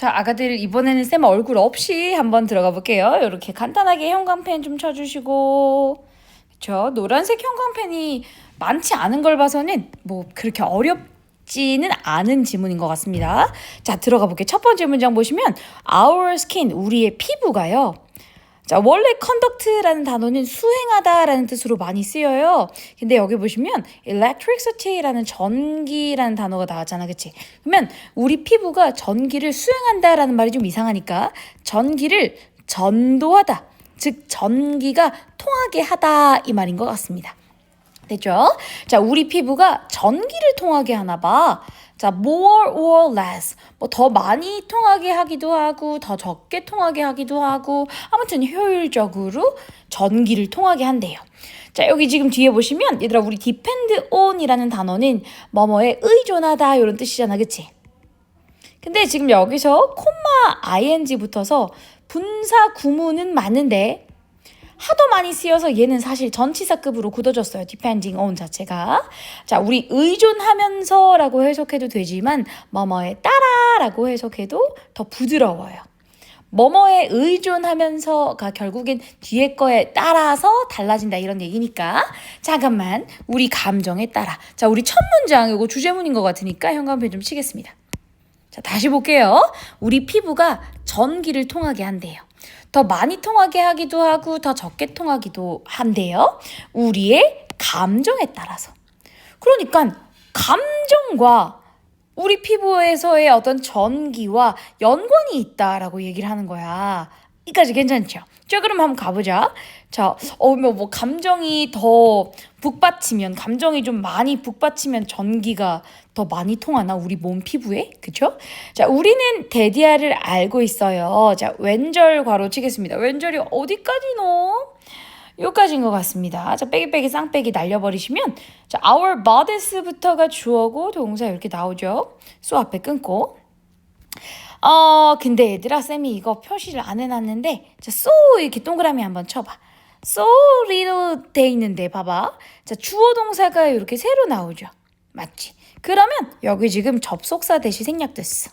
자, 아가들 이번에는 쌤 얼굴 없이 한번 들어가 볼게요. 이렇게 간단하게 형광펜 좀 쳐주시고, 그쵸? 노란색 형광펜이 많지 않은 걸 봐서는 뭐 그렇게 어렵지는 않은 지문인 것 같습니다. 자, 들어가 볼게요. 첫 번째 문장 보시면, our skin, 우리의 피부가요. 자, 원래 conduct라는 단어는 수행하다라는 뜻으로 많이 쓰여요. 근데 여기 보시면 electricity라는 전기라는 단어가 나왔잖아. 그치? 그러면 우리 피부가 전기를 수행한다라는 말이 좀 이상하니까 전기를 전도하다. 즉, 전기가 통하게 하다. 이 말인 것 같습니다. 됐죠? 자, 우리 피부가 전기를 통하게 하나 봐. 자, more or less. 뭐 더 많이 통하게 하기도 하고, 더 적게 통하게 하기도 하고, 아무튼 효율적으로 전기를 통하게 한대요. 자, 여기 지금 뒤에 보시면, 얘들아, 우리 depend on이라는 단어는 뭐뭐에 의존하다, 이런 뜻이잖아. 그치? 근데 지금 여기서 콤마 ing 붙어서 분사 구문은 맞는데 하도 많이 쓰여서 얘는 사실 전치사급으로 굳어졌어요. depending on 자체가. 자, 우리 의존하면서라고 해석해도 되지만 뭐뭐에 따라라고 해석해도 더 부드러워요. 뭐뭐에 의존하면서가 결국엔 뒤에 거에 따라서 달라진다 이런 얘기니까 잠깐만 우리 감정에 따라 자 우리 첫 문장 이거 주제문인 것 같으니까 현관펜 좀 치겠습니다 자 다시 볼게요 우리 피부가 전기를 통하게 한대요 더 많이 통하게 하기도 하고 더 적게 통하기도 한대요. 우리의 감정에 따라서. 그러니까 감정과 우리 피부에서의 어떤 전기와 연관이 있다라고 얘기를 하는 거야. 이까지 괜찮죠? 자, 그럼 한번 가보자. 자, 어, 뭐, 뭐, 감정이 더 북받치면, 감정이 좀 많이 북받치면 전기가 더 많이 통하나? 우리 몸 피부에? 그쵸? 자, 우리는 데디아를 알고 있어요. 자, 왼절 괄호 치겠습니다. 왼절이 어디까지 넣어? 여기까지인 것 같습니다. 자, 빼기 빼기 쌍빼기 날려버리시면 자, our bodies부터가 주어고 동사 이렇게 나오죠. 소 앞에 끊고 어, 근데 얘들아, 쌤이 이거 표시를 안 해놨는데, 자, so 이렇게 동그라미 한번 쳐봐. So little 돼 있는데, 봐봐. 자, 주어 동사가 이렇게 새로 나오죠. 맞지? 그러면 여기 지금 접속사 대시 생략됐어.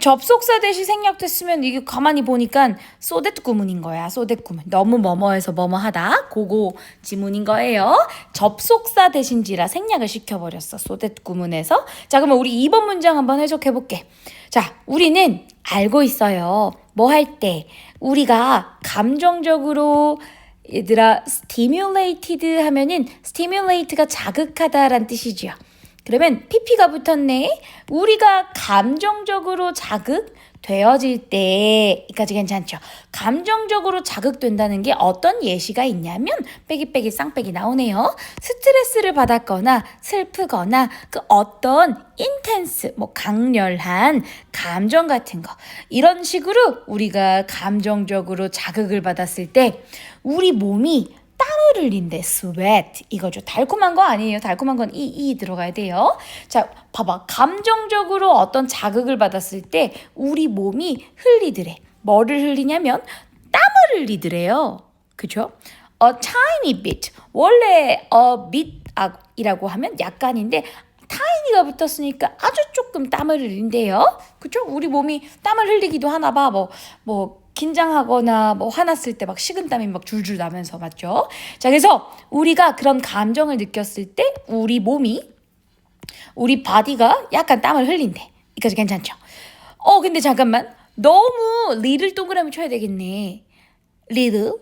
접속사 대시 생략됐으면 이게 가만히 보니까 소댓 구문인 거야. 소댓 구문. 너무 뭐뭐해서 뭐뭐하다. 고거 지문인 거예요. 접속사 대신지라 생략을 시켜버렸어. 소댓 구문에서. 자 그러면 우리 2번 문장 한번 해석해 볼게. 자 우리는 알고 있어요. 뭐 할 때 우리가 감정적으로 얘들아 stimulated 하면은 stimulate가 자극하다란 뜻이죠. 그러면 PP가 붙었네. 우리가 감정적으로 자극 되어질 때, 이까지 괜찮죠? 감정적으로 자극된다는 게 어떤 예시가 있냐면, 빼기 빼기 쌍빼기 나오네요. 스트레스를 받았거나, 슬프거나, 그 어떤 인텐스, 뭐 강렬한 감정 같은 거. 이런 식으로 우리가 감정적으로 자극을 받았을 때, 우리 몸이 흘린대 sweat 이거죠. 달콤한 거 아니에요. 달콤한 건 이 이 들어가야 돼요. 자, 봐봐. 감정적으로 어떤 자극을 받았을 때 우리 몸이 흘리더래. 뭐를 흘리냐면 땀을 흘리더래요. 그죠? A tiny bit. 원래 a bit 이라고 하면 약간인데 타이니가 붙었으니까 아주 조금 땀을 흘린대요. 그쵸? 우리 몸이 땀을 흘리기도 하나 봐. 뭐, 뭐, 긴장하거나 뭐 화났을 때 막 식은땀이 막 줄줄 나면서 맞죠? 자, 그래서 우리가 그런 감정을 느꼈을 때 우리 몸이 우리 바디가 약간 땀을 흘린대. 이까지 괜찮죠? 어, 근데 잠깐만. 너무 리를 동그라미 쳐야 되겠네. 리드.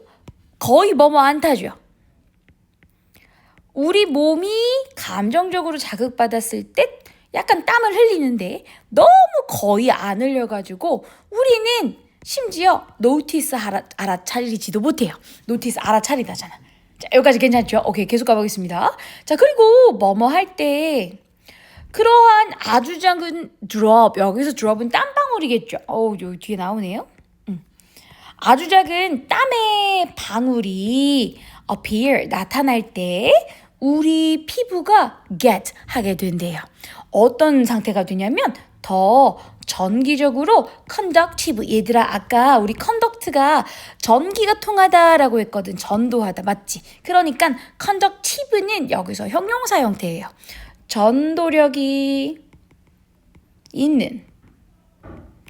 거의 뭐뭐 안 타죠. 우리 몸이 감정적으로 자극받았을 때 약간 땀을 흘리는데 너무 거의 안 흘려가지고 우리는 심지어 노티스 알아, 알아차리지도 못해요. 노티스 알아차리다잖아. 자, 여기까지 괜찮죠? 오케이, 계속 가보겠습니다. 자, 그리고 뭐뭐 할 때 그러한 아주 작은 드롭, 여기서 드롭은 땀방울이겠죠. 어우, 여기 뒤에 나오네요. 음. 아주 작은 땀의 방울이 appear, 나타날 때 우리 피부가 get 하게 된대요. 어떤 상태가 되냐면 더 전기적으로 컨덕티브. 얘들아 아까 우리 컨덕트가 전기가 통하다라고 했거든. 전도하다. 맞지? 그러니까 컨덕티브는 여기서 형용사 형태예요. 전도력이 있는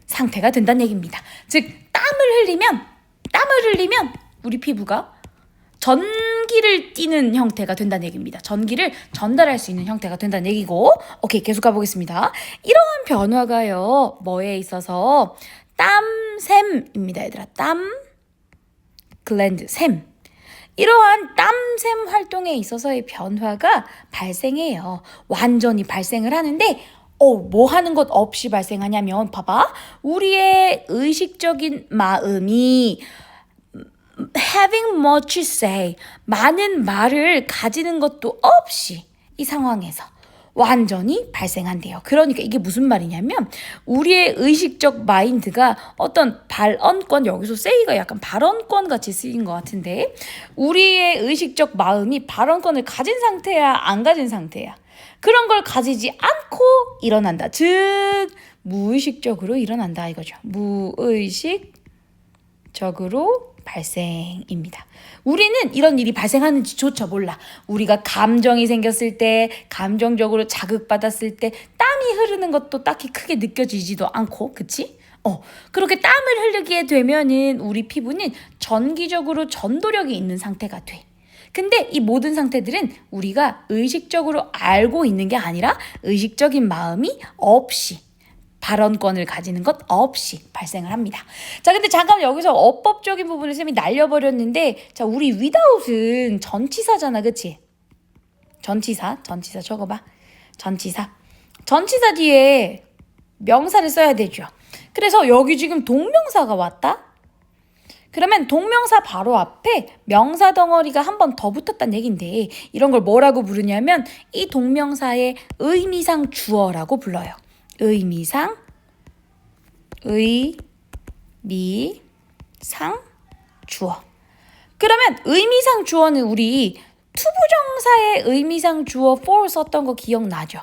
상태가 된다는 얘기입니다. 즉 땀을 흘리면 땀을 흘리면 우리 피부가 전기를 띠는 형태가 된다는 얘기입니다. 전기를 전달할 수 있는 형태가 된다는 얘기고, 오케이 계속 가보겠습니다. 이러한 변화가요 뭐에 있어서 땀샘입니다, 얘들아. 땀 글랜드 샘. 이러한 땀샘 활동에 있어서의 변화가 발생해요. 완전히 발생을 하는데, 어, 뭐 하는 것 없이 발생하냐면, 봐봐. 우리의 의식적인 마음이 having much say, 많은 말을 가지는 것도 없이 이 상황에서 완전히 발생한대요. 그러니까 이게 무슨 말이냐면 우리의 의식적 마인드가 어떤 발언권 여기서 say가 약간 발언권 같이 쓰인 것 같은데 우리의 의식적 마음이 발언권을 가진 상태야 안 가진 상태야 그런 걸 가지지 않고 일어난다. 즉 무의식적으로 일어난다 이거죠. 무의식적으로 발생입니다. 우리는 이런 일이 발생하는지조차 몰라. 우리가 감정이 생겼을 때, 감정적으로 자극받았을 때, 땀이 흐르는 것도 딱히 크게 느껴지지도 않고, 그치? 어, 그렇게 땀을 흐르게 되면은 우리 피부는 전기적으로 전도력이 있는 상태가 돼. 근데 이 모든 상태들은 우리가 의식적으로 알고 있는 게 아니라 의식적인 마음이 없이 발언권을 가지는 것 없이 발생을 합니다. 자, 근데 잠깐 여기서 어법적인 부분을 쌤이 날려버렸는데, 자, 우리 without은 전치사잖아, 그치? 전치사, 전치사 적어봐. 전치사. 전치사 뒤에 명사를 써야 되죠. 그래서 여기 지금 동명사가 왔다? 그러면 동명사 바로 앞에 명사 덩어리가 한 번 더 붙었다는 얘긴데, 이런 걸 뭐라고 부르냐면, 이 동명사의 의미상 주어라고 불러요. 의미상 의미상 주어. 그러면 의미상 주어는 우리 투부정사의 의미상 주어 for 썼던 거 기억나죠?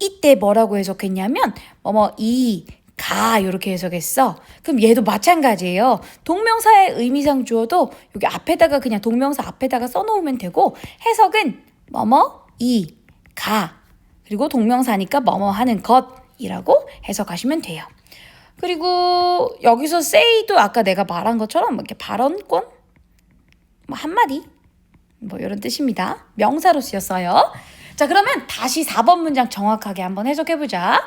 이때 뭐라고 해석했냐면 뭐뭐 이, 가 이렇게 해석했어. 그럼 얘도 마찬가지예요. 동명사의 의미상 주어도 여기 앞에다가 그냥 동명사 앞에다가 써놓으면 되고 해석은 뭐뭐 이, 가 그리고 동명사니까 뭐뭐 하는 것 이라고 해석하시면 돼요. 그리고 여기서 say도 아까 내가 말한 것처럼 이렇게 발언권 뭐 한마디 뭐 이런 뜻입니다. 명사로 쓰였어요. 자, 그러면 다시 4번 문장 정확하게 한번 해석해 보자.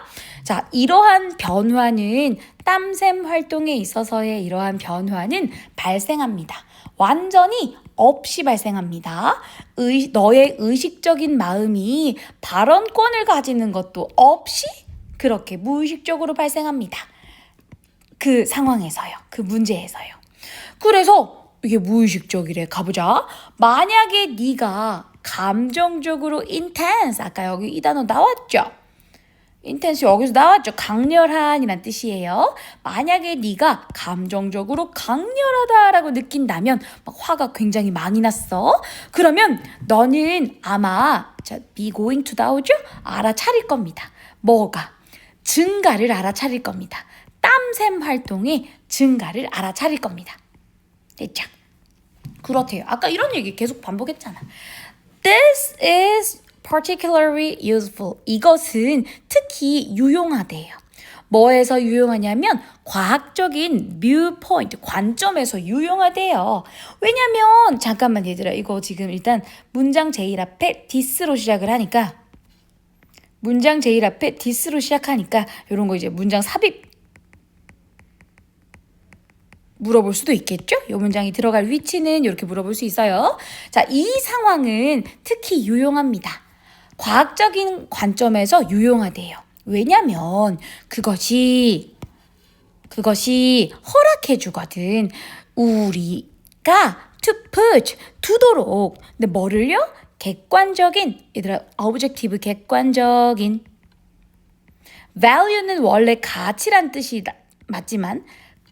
자, 이러한 변화는 땀샘 활동에 있어서의 이러한 변화는 발생합니다. 완전히 없이 발생합니다. 의, 너의 의식적인 마음이 발언권을 가지는 것도 없이 그렇게 무의식적으로 발생합니다. 그 상황에서요. 그 문제에서요. 그래서 이게 무의식적이래. 가보자. 만약에 네가 감정적으로 intense 아까 여기 이 단어 나왔죠? intense 여기서 나왔죠. 강렬한이란 뜻이에요. 만약에 네가 감정적으로 강렬하다라고 느낀다면 막 화가 굉장히 많이 났어. 그러면 너는 아마 자, be going to 나오죠? 알아차릴 겁니다. 뭐가? 증가를 알아차릴 겁니다. 땀샘 활동의 증가를 알아차릴 겁니다. 됐죠? 그렇대요. 아까 이런 얘기 계속 반복했잖아. This is particularly useful. 이것은 특히 유용하대요. 뭐에서 유용하냐면 과학적인 viewpoint, 관점에서 유용하대요. 왜냐면 잠깐만 얘들아 이거 지금 일단 문장 제일 앞에 this로 시작을 하니까 문장 제일 앞에 this로 시작하니까 이런 거 이제 문장 삽입 물어볼 수도 있겠죠? 이 문장이 들어갈 위치는 이렇게 물어볼 수 있어요. 자, 이 상황은 특히 유용합니다. 과학적인 관점에서 유용하대요. 왜냐면 그것이 그것이 허락해 주거든. 우리가 to put 두도록 근데 뭐를요? 객관적인 얘들아 objective 객관적인 value는 원래 가치란 뜻이 맞지만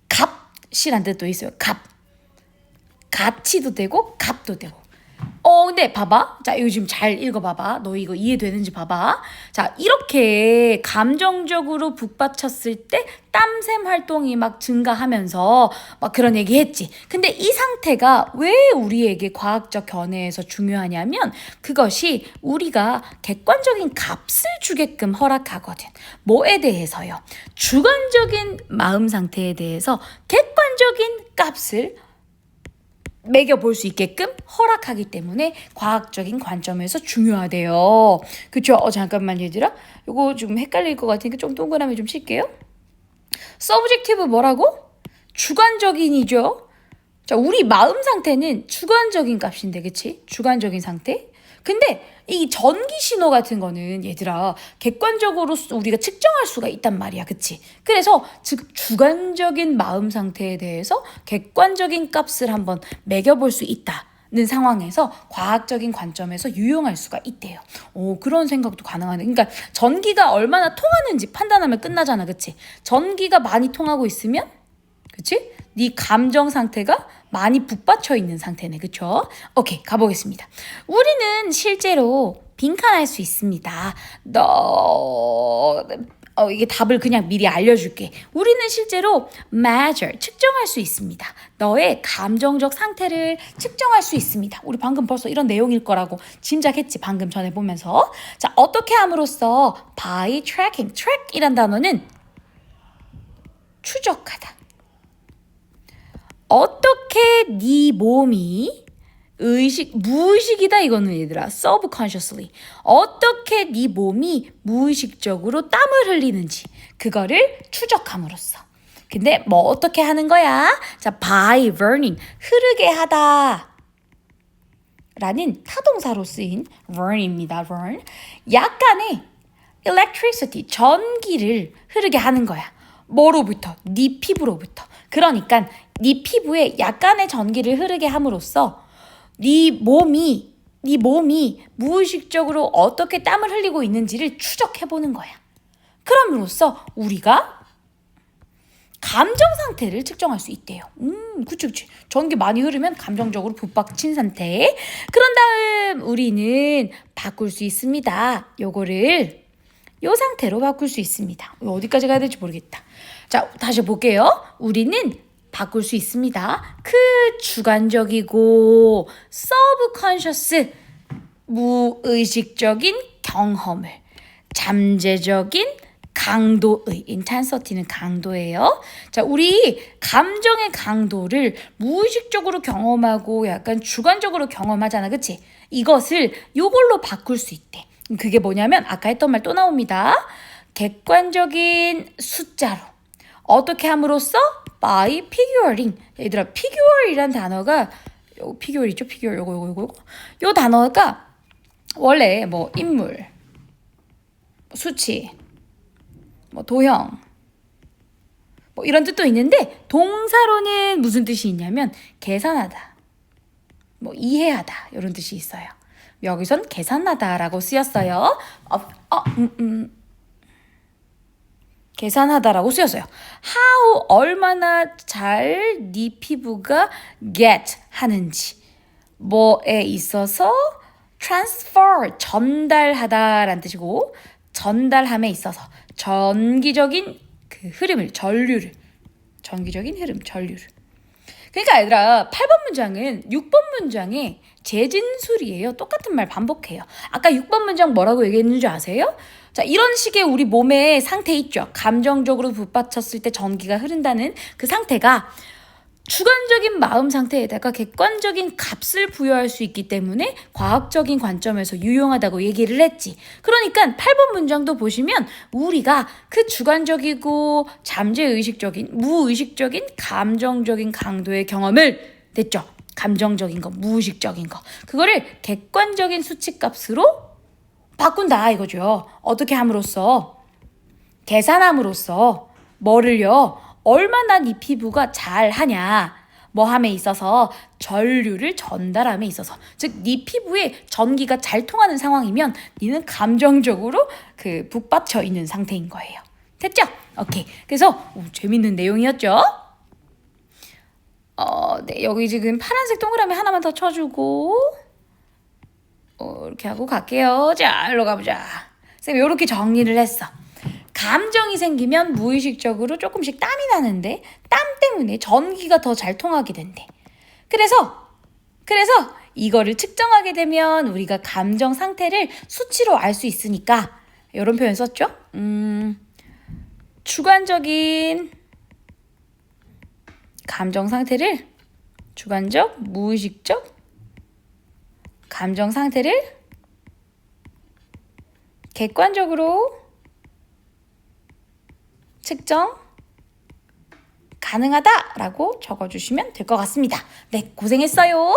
값 값이란 뜻도 있어요. 값. 가치도 되고 값도 되고. 어, 어, 근데 봐봐. 자, 이거 지금 잘 읽어봐봐. 너 이거 이해되는지 봐봐. 자, 이렇게 감정적으로 북받쳤을 때 땀샘 활동이 막 증가하면서 막 그런 얘기 했지. 근데 이 상태가 왜 우리에게 과학적 견해에서 중요하냐면 그것이 우리가 객관적인 값을 주게끔 허락하거든. 뭐에 대해서요? 주관적인 마음 상태에 대해서 객관적인 값을 매겨볼 수 있게끔 허락하기 때문에 과학적인 관점에서 중요하대요. 그쵸? 어, 잠깐만, 얘들아. 요거 좀 헷갈릴 것 같으니까 좀 동그라미 좀 칠게요. 서브젝티브 뭐라고? 주관적인이죠. 자, 우리 마음 상태는 주관적인 값인데, 그치? 주관적인 상태? 근데 이 전기 신호 같은 거는 얘들아 객관적으로 수- 우리가 측정할 수가 있단 말이야. 그치? 그래서 즉 주관적인 마음 상태에 대해서 객관적인 값을 한번 매겨볼 수 있다. 는 상황에서 과학적인 관점에서 유용할 수가 있대요. 오, 그런 생각도 가능하네. 그러니까 전기가 얼마나 통하는지 판단하면 끝나잖아. 그치? 전기가 많이 통하고 있으면 그치? 네 감정 상태가 많이 북받쳐 있는 상태네. 그쵸? 오케이, 가보겠습니다. 우리는 실제로 빈칸할 수 있습니다. 너, 어, 이게 답을 그냥 미리 알려줄게. 우리는 실제로 measure, 측정할 수 있습니다. 너의 감정적 상태를 측정할 수 있습니다. 우리 방금 벌써 이런 내용일 거라고 짐작했지. 방금 전에 보면서. 자, 어떻게 함으로써 by tracking, track이란 단어는 추적하다. 어떻게 네 몸이 의식 무의식이다 이거는 얘들아. subconsciously. 어떻게 네 몸이 무의식적으로 땀을 흘리는지 그거를 추적함으로써. 근데 뭐 어떻게 하는 거야? 자 by burning 흐르게 하다. 라는 타동사로 쓰인 burn입니다 burn 약간의 electricity 전기를 흐르게 하는 거야 뭐로부터 네 피부로부터 그러니까 네 피부에 약간의 전기를 흐르게 함으로써 네 몸이 네 몸이 무의식적으로 어떻게 땀을 흘리고 있는지를 추적해 보는 거야. 그럼으로써 우리가 감정 상태를 측정할 수 있대요. 음, 그치, 그치. 전기 많이 흐르면 감정적으로 북박친 상태. 그런 다음 우리는 바꿀 수 있습니다. 요거를 요 상태로 바꿀 수 있습니다. 어디까지 가야 될지 모르겠다. 자, 다시 볼게요. 우리는 바꿀 수 있습니다. 그 주관적이고 subconscious 무의식적인 경험을 잠재적인 강도의 intensity는 강도예요. 자, 우리 감정의 강도를 무의식적으로 경험하고 약간 주관적으로 경험하잖아. 그치? 이것을 요걸로 바꿀 수 있대. 그게 뭐냐면 아까 했던 말 또 나옵니다. 객관적인 숫자로 어떻게 함으로써 by figuring 얘들아 figure이란 단어가 요 figure 있죠? figure 요거 요거 요거 요 단어가 원래 뭐 인물 수치 뭐 도형 뭐 이런 뜻도 있는데 동사로는 무슨 뜻이 있냐면 계산하다 뭐 이해하다 이런 뜻이 있어요. 여기선 계산하다라고 쓰였어요. 어, 어, 음, 음. 계산하다라고 쓰였어요. How 얼마나 잘 네 피부가 get 하는지 뭐에 있어서 transfer 전달하다라는 뜻이고 전달함에 있어서 전기적인 그 흐름을 전류를 전기적인 흐름 전류를 그러니까 얘들아 8번 문장은 6번 문장의 재진술이에요. 똑같은 말 반복해요. 아까 6번 문장 뭐라고 얘기했는 줄 아세요? 자, 이런 식의 우리 몸의 상태 있죠. 감정적으로 북받쳤을 때 전기가 흐른다는 그 상태가 주관적인 마음 상태에다가 객관적인 값을 부여할 수 있기 때문에 과학적인 관점에서 유용하다고 얘기를 했지. 그러니까 8번 문장도 보시면 우리가 그 주관적이고 잠재의식적인, 무의식적인, 감정적인 강도의 경험을 됐죠. 감정적인 거, 무의식적인 거. 그거를 객관적인 수치값으로 바꾼다 이거죠. 어떻게 함으로써 계산함으로써 뭐를요? 얼마나 네 피부가 잘 하냐. 뭐 함에 있어서 전류를 전달함에 있어서 즉 네 피부에 전기가 잘 통하는 상황이면 니는 감정적으로 그 북받쳐 있는 상태인 거예요. 됐죠? 오케이. 그래서 오, 재밌는 내용이었죠? 어, 네, 여기 지금 파란색 동그라미 하나만 더 쳐주고 어, 이렇게 하고 갈게요. 자, 일로 가보자. 쌤, 이렇게 정리를 했어. 감정이 생기면 무의식적으로 조금씩 땀이 나는데 땀 때문에 전기가 더 잘 통하게 된대. 그래서 그래서 이거를 측정하게 되면 우리가 감정 상태를 수치로 알 수 있으니까 이런 표현 썼죠? 음, 주관적인 감정 상태를 주관적, 무의식적 감정 상태를 객관적으로 측정 가능하다라고 적어주시면 될 것 같습니다. 네, 고생했어요.